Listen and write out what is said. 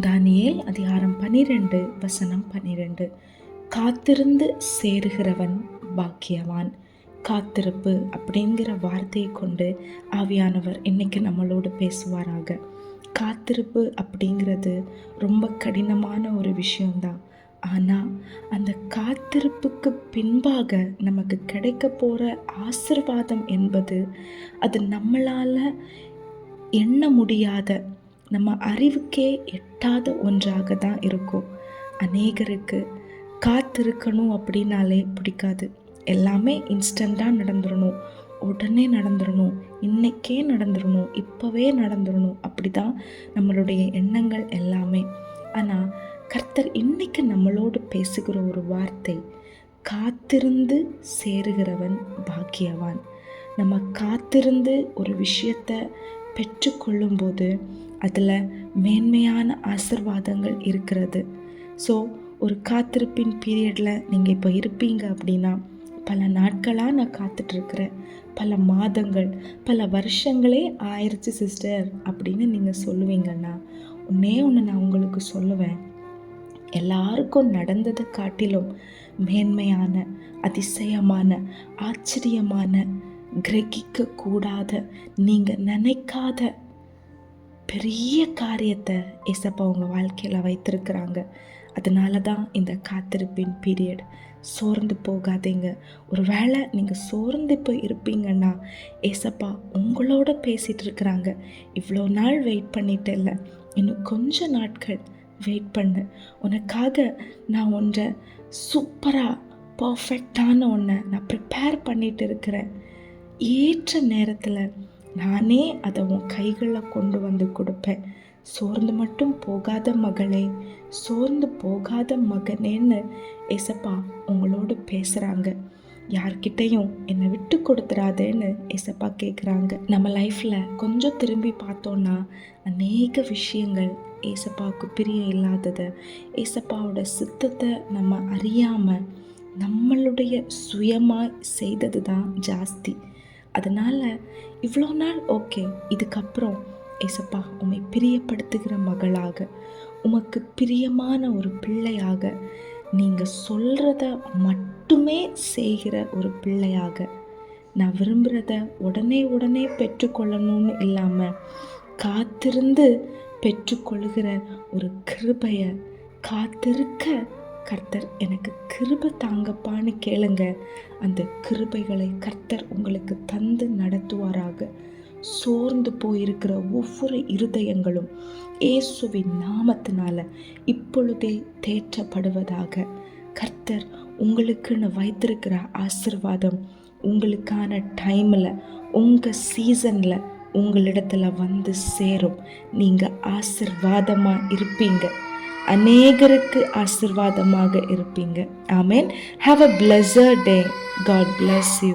தானியேல் அதிகாரம் பனிரெண்டு வசனம் பனிரெண்டு. காத்திருந்து சேருகிறவன் பாக்கியவான். காத்திருப்பு அப்படிங்கிற வார்த்தையை கொண்டு ஆவியானவர் இன்றைக்கி நம்மளோடு பேசுவாராக. காத்திருப்பு அப்படிங்கிறது ரொம்ப கடினமான ஒரு விஷயம்தான். ஆனால் அந்த காத்திருப்புக்கு பின்பாக நமக்கு கிடைக்க போகிற ஆசிர்வாதம் என்பது அது நம்மளால் எண்ண முடியாத நம்ம அறிவுக்கே எட்டாத ஒன்றாக தான் இருக்கும். அநேகருக்கு காத்திருக்கணும் அப்படின்னாலே பிடிக்காது. எல்லாமே இன்ஸ்டண்ட்டாக நடந்துடணும். உடனே நடந்துடணும். இன்றைக்கே நடந்துடணும். இப்போவே நடந்துடணும். அப்படி தான் நம்மளுடைய எண்ணங்கள் எல்லாமே. ஆனால் கர்த்தர் இன்றைக்கு நம்மளோடு பேசுகிற ஒரு வார்த்தை காத்திருந்து சேருகிறவன் பாக்கியவான். நம்ம காத்திருந்து ஒரு விஷயத்தை பெற்றுக்கொள்ளும்போது அதில் மேன்மையான ஆசிர்வாதங்கள் இருக்கிறது. ஸோ ஒரு காத்திருப்பின் பீரியடில் நீங்கள் இப்போ இருப்பீங்க அப்படின்னா பல நாட்களாக நான் காத்துட்ருக்கிறேன் பல மாதங்கள் பல வருஷங்களே ஆயிடுச்சு சிஸ்டர் அப்படின்னு நீங்கள் சொல்லுவீங்கன்னா ஒன்றே ஒன்று நான் உங்களுக்கு சொல்லுவேன். எல்லாருக்கும் நடந்ததை காட்டிலும் மேன்மையான அதிசயமான ஆச்சரியமான கிரகிக்க கூடாத நீங்கள் நினைக்காத பெரிய காரியத்தை எசப்பா உங்கள் வாழ்க்கையில் வைத்திருக்கிறாங்க. அதனால தான் இந்த காத்திருப்பின் பீரியட் சோர்ந்து போகாதீங்க. ஒரு வேளை நீங்கள் சோர்ந்து இப்போ இருப்பீங்கன்னா ஏசப்பா உங்களோட பேசிகிட்டு இருக்கிறாங்க. இவ்வளோ நாள் வெயிட் பண்ணிட்டு இல்லை. இன்னும் கொஞ்ச நாட்கள் வெயிட் பண்ணு. உனக்காக நான் ஒன்றை சூப்பராக பர்ஃபெக்டான ஒன்றை நான் ப்ரிப்பேர் பண்ணிகிட்டு இருக்கிறேன். ஏற்ற நேரத்தில் நானே அதை உன் கைகளில் கொண்டு வந்து கொடுப்பேன். சோர்ந்து மட்டும் போகாத மகளே சோர்ந்து போகாத மகனேன்னு ஏசப்பா உங்களோடு பேசுகிறாங்க யார்கிட்டையும் என்னை விட்டு கொடுத்துறாதேன்னு ஏசப்பா கேட்குறாங்க நம்ம லைஃப்பில் கொஞ்சம் திரும்பி பார்த்தோன்னா அநேக விஷயங்கள் ஏசப்பாவுக்கு பிரியம் இல்லாததை ஏசப்பாவோட சித்தத்தை நம்ம அறியாமல் நம்மளுடைய சுயமாக செய்தது தான் ஜாஸ்தி. அதனால் இவ்வளோ நாள் ஓகே இதுக்கப்புறம் ஏசப்பா உம்மை பிரியப்படுத்துகிற மகளாக உமக்கு பிரியமான ஒரு பிள்ளையாக நீங்கள் சொல்கிறத மட்டுமே செய்கிற ஒரு பிள்ளையாக நான் விரும்புகிறத உடனே உடனே பெற்றுக்கொள்ளணும்னு இல்லாமல் காத்திருந்து பெற்றுக்கொள்கிற ஒரு கிருபையை காத்திருக்க கர்த்தர் எனக்கு கிருபை தாங்கப்பான்னு கேளுங்க. அந்த கிருபைகளை கர்த்தர் உங்களுக்கு தந்து நடத்துவாராக. சோர்ந்து போயிருக்கிற ஒவ்வொரு இருதயங்களும் இயேசுவின் நாமத்தினால இப்பொழுதே தேற்றப்படுவதாக. கர்த்தர் உங்களுக்குன்னு வைத்திருக்கிற ஆசிர்வாதம் உங்களுக்கான டைமில் உங்கள் சீசனில் உங்களிடத்துல வந்து சேரும். நீங்கள் ஆசிர்வாதமாக இருப்பீங்க. அநேகருக்கு ஆசிர்வாதமாக இருப்பீங்க. Amen have a pleasure day God bless you